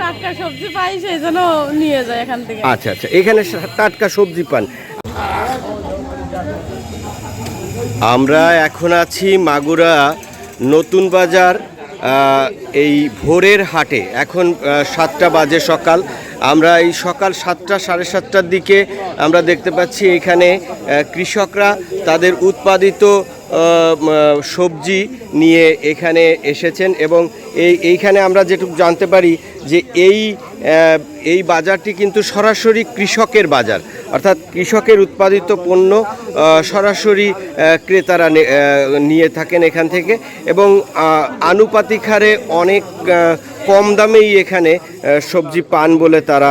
টাটকা সবজি পাই সেই জন্য নিয়ে যায় এখান থেকে। আচ্ছা আচ্ছা এখানে টাটকা সবজি পান। আমরা এখন আছি মাগুরা নতুন বাজার এই ভোরের হাটে। এখন সাতটা বাজে সকাল। আমরা এই সকাল সাতটা সাড়ে সাতটার দিকে আমরা দেখতে পাচ্ছি এখানে কৃষকরা তাদের উৎপাদিত সবজি নিয়ে এখানে এসেছেন এবং এই, এইখানে আমরা যেটুকু জানতে পারি যে এই এই বাজারটি কিন্তু সরাসরি কৃষকের বাজার। অর্থাৎ কৃষকের উৎপাদিত পণ্য সরাসরি ক্রেতারা নিয়ে থাকেন এখান থেকে এবং আনুপাতিক হারে অনেক কম দামেই এখানে সবজি পান বলে তারা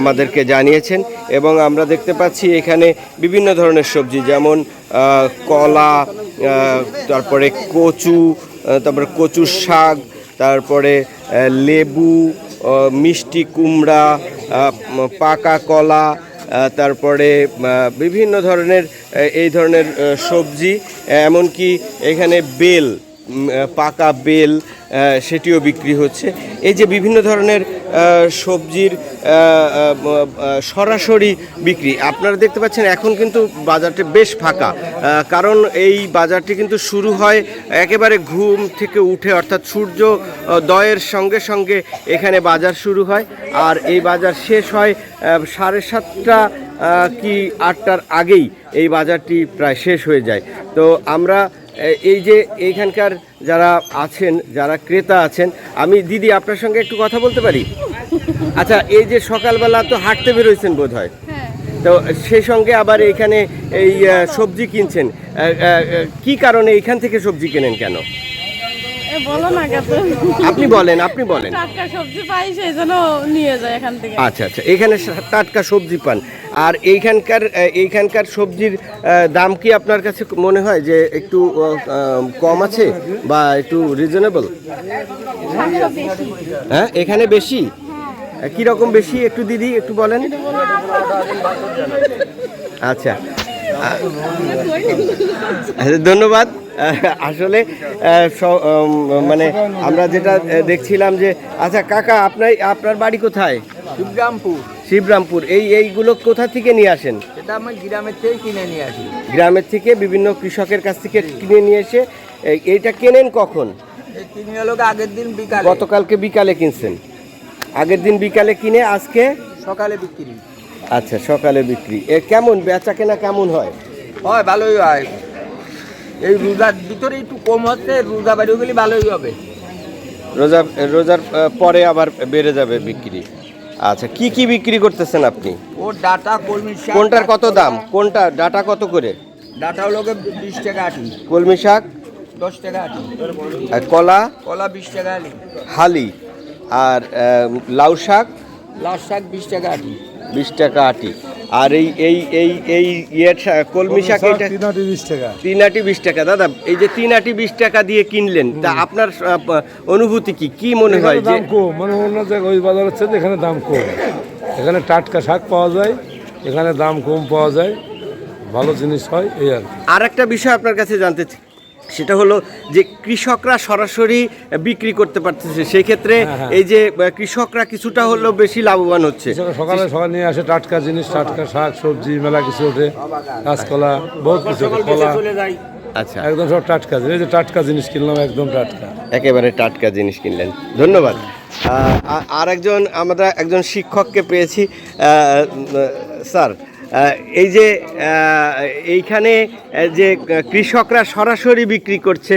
আমাদেরকে জানিয়েছেন এবং আমরা দেখতে পাচ্ছি এখানে বিভিন্ন ধরনের সবজি যেমন কলা তারপরে কচু তারপরে কচুর শাক, তারপরে লেবু মিষ্টি কুমড়া পাকা কলা তারপরে বিভিন্ন ধরনের এই ধরনের সবজি, এমনকি এখানে বেল। পাকা বেল সেটিও বিক্রি হচ্ছে। এই যে বিভিন্ন ধরনের সবজির সরাসরি বিক্রি। আপনারা দেখতে পাচ্ছেন, এখন কিন্তু বাজারটি বেশ ফাঁকা। কারণ এই বাজারটি কিন্তু শুরু হয় একেবারে ঘুম থেকে উঠে, অর্থাৎ সূর্য দয়ের সঙ্গে সঙ্গে এখানে বাজার শুরু হয়। আর এই বাজার শেষ হয় সাড়ে সাতটা কি আটটার আগেই এই বাজারটি প্রায় শেষ হয়ে যায়। তো আমরা এই যে এইখানকার যারা আছেন যারা ক্রেতা আছেন আমি দিদি আপনার সঙ্গে একটু কথা বলতে পারি? আচ্ছা এই যে সকালবেলা তো হাঁটতে বেরোয়ছেন বোধ হয়। হ্যাঁ তো সে সঙ্গে আবার এখানে এই সবজি কিনছেন। কি কারণে এখান থেকে সবজি কেনেন কেন? বলো না কত আপনি বলেন আপনি বলেন। টাটকা সবজি পাই সেই জন্য নিয়ে যায় এখান থেকে। আচ্ছা আচ্ছা এখানে টাটকা সবজি পান। আর এইখানকার এইখানকার সবজির দাম কি আপনার কাছে মনে হয় যে একটু কম আছে বা একটু রিজনেবল হ্যাঁ এখানে বেশি? কি রকম বেশি? একটু দিদি একটু বলেন। আচ্ছা। ধন্যবাদ। আসলে মানে আমরা যেটা দেখছিলাম যে আচ্ছা কাকা আপনার আপনার বাড়ি কোথায়? শিবরামপুর। শিবরামপুর। এই এইগুলো কোথা থেকে নিয়ে আসেন? এটা আমি গ্রামের থেকে কিনে নিয়ে আসি। গ্রামের থেকে বিভিন্ন কৃষকের কাছ থেকে কিনে নিয়ে এসে এইটা কেনেন কখন? আগের দিন বিকালে। গতকালকে বিকালে কিনছেন। আগের দিন বিকালে কিনে আজকে? সকালে বিক্রি। আচ্ছা সকালে বিক্রি। এ কেমন? বেচা কেনা কেমন হয়? হয় ভালোই হয়। এই রোজার ভিতরে একটু কম হচ্ছে রোজা বাড়ি গেলে ভালোই হবে। রোজা রোজার পরে আবার বেড়ে যাবে বিক্রি। আচ্ছা কি কি বিক্রি করতেছেন আপনি? ও ডাটা কলমি শাক কোনটার কত দাম? কোনটা ডাটা কত করে? ডাটা হলো বিশ টাকা আটি। কলমি শাক? দশ টাকা আটি। আর কলা? কলা বিশ টাকা আটি। হালি। আর লাউ শাক? লাউ শাক বিশ টাকা আটি। বিশ টাকা আটি। আর এই এই এই এই ইয়ের কলমি শাক এটা তিনাটি বিশ টাকা। তিন আটি বিশ টাকা। দাদা এই যে তিন আটি বিশ টাকা দিয়ে কিনলেন তা আপনার অনুভূতি কি? কি মনে হয় যে দাম কম। মানে অন্য জায়গায় ওই বাজারের চেয়ে এখানে দাম কম। এখানে টাটকা শাক পাওয়া যায় এখানে দাম কম পাওয়া যায়। ভালো জিনিস হয় এই আর। আর একটা বিষয় আপনার কাছে জানতে চাই। সেটা হলো যে কৃষকরা সরাসরি বিক্রি করতে পারতেছে। সেই ক্ষেত্রে হ্যাঁ, হ্যাঁ। এই যে কৃষকরা কিছুটা হলেও বেশি লাভবান হচ্ছে। সকালে সকালে নিয়ে আসে টাটকা জিনিস টাটকা শাক সবজি মেলা কিছু ওঠে কাঁচকলা বহুত কিছু কলা। আচ্ছা। একদম সব টাটকা জিনিস। এই যে টাটকা জিনিস কিনলাম একদম টাটকা। একেবারে টাটকা জিনিস কিনলেন। ধন্যবাদ। আর একজন আমরা একজন শিক্ষককে পেয়েছি। স্যার এই যে এইখানে যে কৃষকরা সরাসরি বিক্রি করছে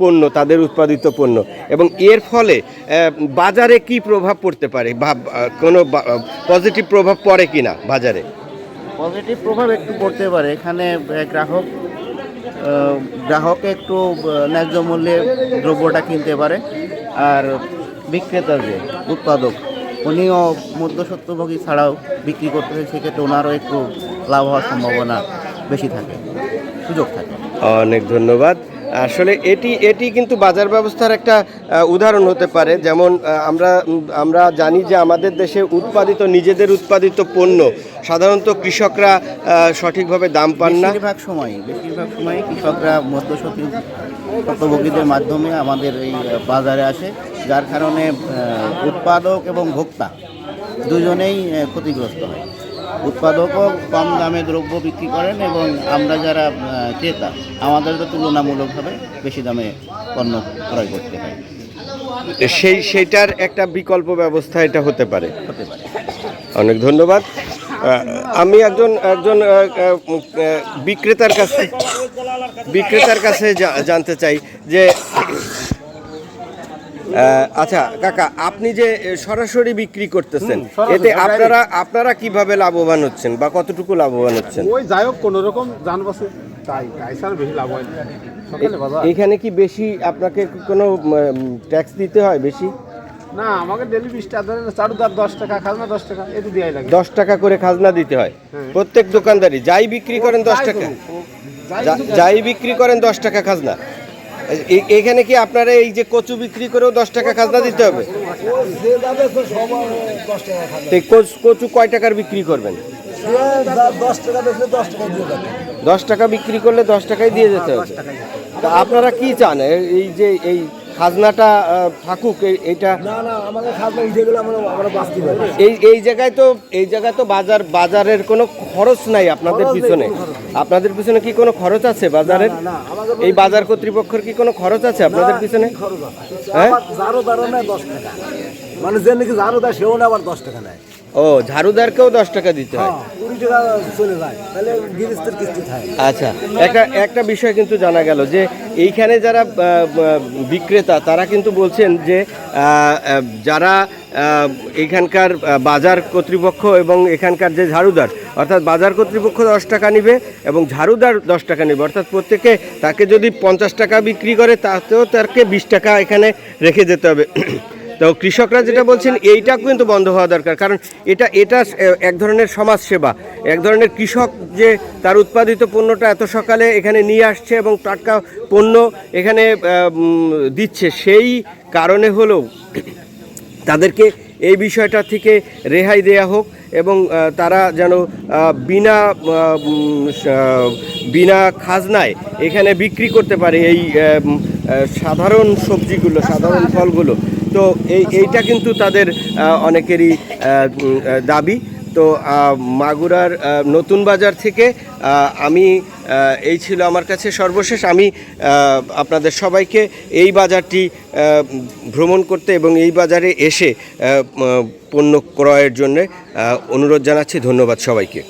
পণ্য, তাদের উৎপাদিত পণ্য, এবং এর ফলে বাজারে কি প্রভাব পড়তে পারে? বা কোনো পজিটিভ প্রভাব পড়ে কি না বাজারে? পজিটিভ প্রভাব একটু পড়তে পারে। এখানে গ্রাহক গ্রাহক একটু ন্যায্য মূল্যে দ্রব্যটা কিনতে পারে। আর বিক্রেতা যে, উৎপাদক উনিও মধ্যসত্ত্বভোগী ছাড়াও বিক্রি করতে হয় সেক্ষেত্রে ওনারও একটু লাভ হওয়ার সম্ভাবনা বেশি থাকে সুযোগ থাকে। অনেক ধন্যবাদ। আসলে এটি এটি কিন্তু বাজার ব্যবস্থার একটা উদাহরণ হতে পারে। যেমন আমরা আমরা জানি যে আমাদের দেশে উৎপাদিত নিজেদের উৎপাদিত পণ্য সাধারণত কৃষকরা সঠিকভাবে দাম পান না। বেশিরভাগ সময় বেশিরভাগ সময় কৃষকরা মধ্যসত্ত্বভোগীদের মাধ্যমে আমাদের এই বাজারে আসে। যার কারণে উৎপাদক এবং ভোক্তা দুজনেই ক্ষতিগ্রস্ত হয়। উৎপাদকও কম দামে দ্রব্য বিক্রি করেন এবং আমরা যারা ক্রেতা আমাদেরও তুলনামূলকভাবে বেশি দামে পণ্য ক্রয় করতে হয়। সেই সেইটার একটা বিকল্প ব্যবস্থা এটা হতে পারে। হতে পারে। অনেক ধন্যবাদ। আমি একজন একজন বিক্রেতার কাছে বিক্রেতার কাছে জানতে চাই যে আচ্ছা কাকা আপনি যে সরাসরি বিক্রি করতেছেন এতে আপনারা আপনারা কীভাবে লাভবান হচ্ছেন বা কতটুকু লাভবান হচ্ছেন? ওই যাই হোক কোনো রকম যান বাসে তাই গাইসার বেশি লাভ হয় এখানে কি বেশি আপনাকে কোনো ট্যাক্স দিতে হয় বেশি? না আমাকে ডেলি বিশ টাকা ধরেন চারুদার দশ টাকা খাজনা দশ টাকা এটি দেওয়াই লাগে। দশ টাকা করে খাজনা দিতে হয়। হ্যাঁ। প্রত্যেক দোকানদারি যাই বিক্রি করেন দশ টাকা। যাই বিক্রি করেন দশ টাকা খাজনা। এখানে কি আপনারা এই যে কচু বিক্রি করেও দশ টাকা খাজনা দিতে হবে? কচ- কয় টাকার বিক্রি করবেন? দশ টাকা বিক্রি করলে দশ টাকায় দিয়ে যেতে হবে। আপনারা কি চান? এই যে এই খাজনাটা থাকুক এই- এইটা এই এই জায়গায় তো এই জায়গায় তো বাজার বাজারের কোনো খরচ নাই আপনাদের পিছনে। আপনাদের পিছনে কি কোনো খরচ আছে বাজারের? এই বাজার কর্তৃপক্ষের কি কোনো খরচ আছে আপনাদের পিছনে? হ্যাঁ? যারও দারো নেয় দশ টাকা। মানে যে নাকি দেয় সেও না আবার দশ টাকা নেয়। ও ঝাড়ুদারকেও দশ টাকা দিতে হয়। আচ্ছা একটা একটা বিষয় কিন্তু জানা গেল যে এইখানে যারা বিক্রেতা, তারা কিন্তু বলছেন যে যারা এখানকার বাজার কর্তৃপক্ষ এবং এখানকার যে ঝাড়ুদার, অর্থাৎ বাজার কর্তৃপক্ষ দশ টাকা নিবে এবং ঝাড়ুদার দশ টাকা নেবে, অর্থাৎ প্রত্যেকে তাকে যদি পঞ্চাশ টাকা বিক্রি করে, তাতেও তাকে বিশ টাকা এখানে রেখে যেতে হবে। তো কৃষকরা যেটা বলছেন, এইটা কিন্তু বন্ধ হওয়া দরকার। কারণ এটা এটা এক ধরনের সমাজ সেবা এক ধরনের কৃষক যে তার উৎপাদিত পণ্যটা এত সকালে এখানে নিয়ে আসছে এবং টাটকা পণ্য এখানে দিচ্ছে, সেই কারণে হলেও তাদেরকে এই বিষয়টা থেকে রেহাই দেয়া হোক এবং তারা যেন বিনা বিনা খাজনায় এখানে বিক্রি করতে পারে এই সাধারণ সবজিগুলো, সাধারণ ফলগুলো। তো এই, এইটা কিন্তু তাদের অনেকেরই দাবি। তো মাগুরার নতুন বাজার থেকে আমি এই ছিল আমার কাছে সর্বশেষ। আমি আপনাদের সবাইকে এই বাজারটি ভ্রমণ করতে এবং এই বাজারে এসে পণ্য ক্রয়ের জন্য অনুরোধ জানাচ্ছি। ধন্যবাদ সবাইকে।